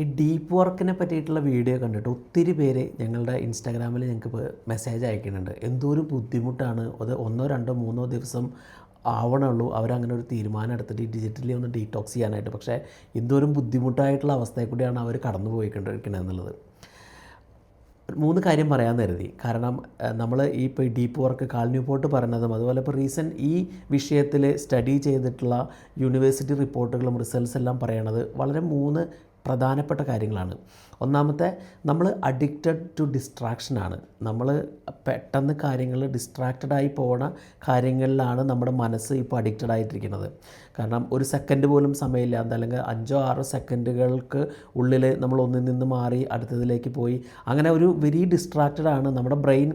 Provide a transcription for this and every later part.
ഈ ഡീപ്പ് വർക്കിനെ പറ്റിയിട്ടുള്ള വീഡിയോ കണ്ടിട്ട് ഒത്തിരി പേര് ഞങ്ങളുടെ ഇൻസ്റ്റാഗ്രാമിൽ ഞങ്ങൾക്ക് മെസ്സേജ് അയക്കുന്നുണ്ട്. ഒരു ബുദ്ധിമുട്ടാണ്. അത് ഒന്നോ രണ്ടോ മൂന്നോ ദിവസം ആവണുള്ളൂ. അവരങ്ങനെ ഒരു തീരുമാനം എടുത്തിട്ട് ഡിജിറ്റലി ഒന്ന് ഡീറ്റോക്സ് ചെയ്യാനായിട്ട്. പക്ഷേ എന്തോരം ബുദ്ധിമുട്ടായിട്ടുള്ള അവസ്ഥയെ കൂടിയാണ് അവർ കടന്നു പോയിക്കൊണ്ടിരിക്കുന്നത് എന്നുള്ളത്. മൂന്ന് കാര്യം പറയാൻ കരുതി. കാരണം നമ്മൾ ഈ ഇപ്പോൾ ഡീപ്പ് വർക്ക് കാൽന്യൂപോർട്ട് പറഞ്ഞതും അതുപോലെ ഇപ്പോൾ റീസെന്റ് ഈ വിഷയത്തിൽ സ്റ്റഡി ചെയ്തിട്ടുള്ള യൂണിവേഴ്സിറ്റി റിപ്പോർട്ടുകളും റിസൾട്ട്സ് എല്ലാം പറയണത് വളരെ മൂന്ന് പ്രധാനപ്പെട്ട കാര്യങ്ങളാണ്. ഒന്നാമത്തെ നമ്മൾ അഡിക്റ്റഡ് ടു ഡിസ്ട്രാക്ഷൻ ആണ്. നമ്മൾ പെട്ടെന്ന് കാര്യങ്ങൾ ഡിസ്ട്രാക്റ്റഡ് ആയി പോണ കാര്യങ്ങളിലാണ് നമ്മുടെ മനസ്സ് ഇപ്പോൾ അഡിക്റ്റഡ് ആയിട്ടിരിക്കുന്നത്. കാരണം ഒരു സെക്കൻഡ് പോലും സമയമില്ലാതെ അല്ലെങ്കിൽ അഞ്ചോ ആറോ സെക്കൻഡുകൾക്ക് ഉള്ളിൽ നമ്മൾ ഒന്നിൽ നിന്ന് മാറി അടുത്തതിലേക്ക് പോയി. അങ്ങനെ ഒരു വെരി ഡിസ്ട്രാക്റ്റഡ് ആണ്. നമ്മുടെ ബ്രെയിൻ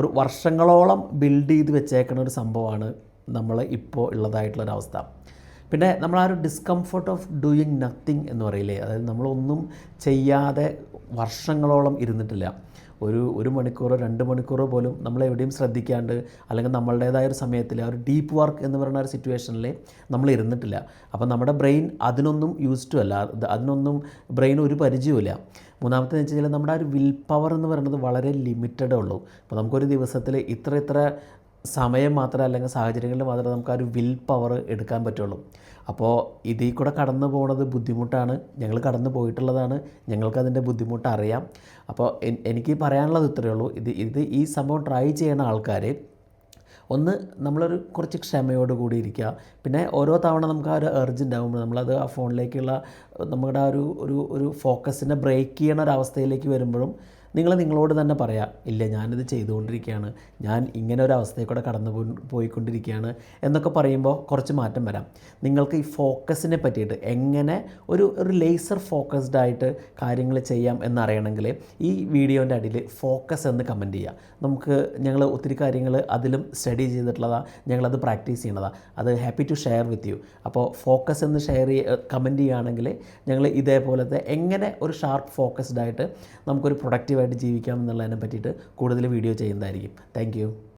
ഒരു വർഷങ്ങളോളം ബിൽഡ് ചെയ്ത് വെച്ചേക്കുന്ന ഒരു സംഭവമാണ് നമ്മൾ ഇപ്പോൾ ഉള്ളതായിട്ടുള്ളൊരവസ്ഥ പിന്നെ നമ്മൾ ആ ഒരു ഡിസ്കംഫർട്ട് ഓഫ് ഡൂയിങ് നത്തിങ് എന്ന് പറയില്ലേ? അതായത് നമ്മളൊന്നും ചെയ്യാതെ വർഷങ്ങളോളം ഇരുന്നിട്ടില്ല. ഒരു ഒരു മണിക്കൂറോ രണ്ട് മണിക്കൂറോ പോലും നമ്മൾ എവിടെയും ശ്രദ്ധിക്കാണ്ട് അല്ലെങ്കിൽ നമ്മളുടേതായ ഒരു സമയത്തിൽ ആ ഒരു ഡീപ്പ് വർക്ക് എന്ന് പറയുന്ന ഒരു സിറ്റുവേഷനിൽ നമ്മൾ ഇരുന്നിട്ടില്ല. അപ്പോൾ നമ്മുടെ ബ്രെയിൻ അതിനൊന്നും യൂസ്ഡ് അല്ല. അതിനൊന്നും ബ്രെയിൻ ഒരു പരിചയമില്ല മൂന്നാമത്തെ വെച്ച് കഴിഞ്ഞാൽ നമ്മുടെ ആ ഒരു വിൽ പവർ എന്ന് പറയുന്നത് വളരെ ലിമിറ്റഡേ ഉള്ളൂ. അപ്പോൾ നമുക്കൊരു ദിവസത്തിൽ ഇത്ര ഇത്ര സമയം മാത്രമല്ല അല്ലെങ്കിൽ സാഹചര്യങ്ങളിൽ മാത്രമേ നമുക്ക് ആ ഒരു വിൽ പവർ എടുക്കാൻ പറ്റുള്ളൂ. അപ്പോൾ ഇതിൽ കൂടെ കടന്നു പോകുന്നത് ബുദ്ധിമുട്ടാണ്. ഞങ്ങൾ കടന്നു പോയിട്ടുള്ളതാണ്. ഞങ്ങൾക്കതിന്റെ ബുദ്ധിമുട്ട് അറിയാം. അപ്പോൾ എനിക്ക് പറയാനുള്ളത് ഇത്രയേ ഉള്ളൂ. ഇത് ഇത് ഈ സംഭവം ട്രൈ ചെയ്യുന്ന ആൾക്കാർ ഒന്ന് നമ്മളൊരു കുറച്ച് ക്ഷമയോട് കൂടി ഇരിക്കുക. പിന്നെ ഓരോ തവണ നമുക്ക് ആ ഒരു എർജ് ഉണ്ടാകുമ്പോൾ നമ്മളത് ആ ഫോണിലേക്കുള്ള നമ്മുടെ ആ ഒരു ഒരു ഒരു ഫോക്കസിനെ ബ്രേക്ക് ചെയ്യണ ഒരു അവസ്ഥയിലേക്ക് വരുമ്പോഴും നിങ്ങൾ നിങ്ങളോട് തന്നെ പറയാം ഇല്ല ഞാനിത് ചെയ്തുകൊണ്ടിരിക്കുകയാണ് ഞാൻ ഇങ്ങനെ ഒരു അവസ്ഥയിൽ കൂടെ കടന്നു പോയിക്കൊണ്ടിരിക്കുകയാണ് എന്നൊക്കെ പറയുമ്പോൾ കുറച്ച് മാറ്റം വരാം. നിങ്ങൾക്ക് ഈ ഫോക്കസിനെ പറ്റിയിട്ട് എങ്ങനെ ഒരു ഒരു ലേസർ ഫോക്കസ്ഡ് ആയിട്ട് കാര്യങ്ങൾ ചെയ്യാം എന്നറിയണമെങ്കിൽ ഈ വീഡിയോന്റെ അടിയിൽ ഫോക്കസ് എന്ന് കമന്റ് ചെയ്യുക. നമുക്ക് ഞങ്ങൾ ഒത്തിരി കാര്യങ്ങൾ അതിലും സ്റ്റഡി ചെയ്തിട്ടുള്ളതാണ് ഞങ്ങളത് പ്രാക്ടീസ് ചെയ്യണതാണ് അത് happy to share with you അപ്പോൾ ഫോക്കസ് എന്ന് ഷെയർ ചെയ്യ കമന്റ് ചെയ്യുകയാണെങ്കിൽ ഞങ്ങൾ ഇതേപോലത്തെ എങ്ങനെ ഒരു ഷാർപ്പ് ഫോക്കസ്ഡ് ആയിട്ട് നമുക്കൊരു പ്രൊഡക്റ്റീവായിട്ട് ജീവിക്കാം എന്നുള്ളതിനെ പറ്റിയിട്ട് കൂടുതൽ വീഡിയോ ചെയ്യുന്നതായിരിക്കും. താങ്ക്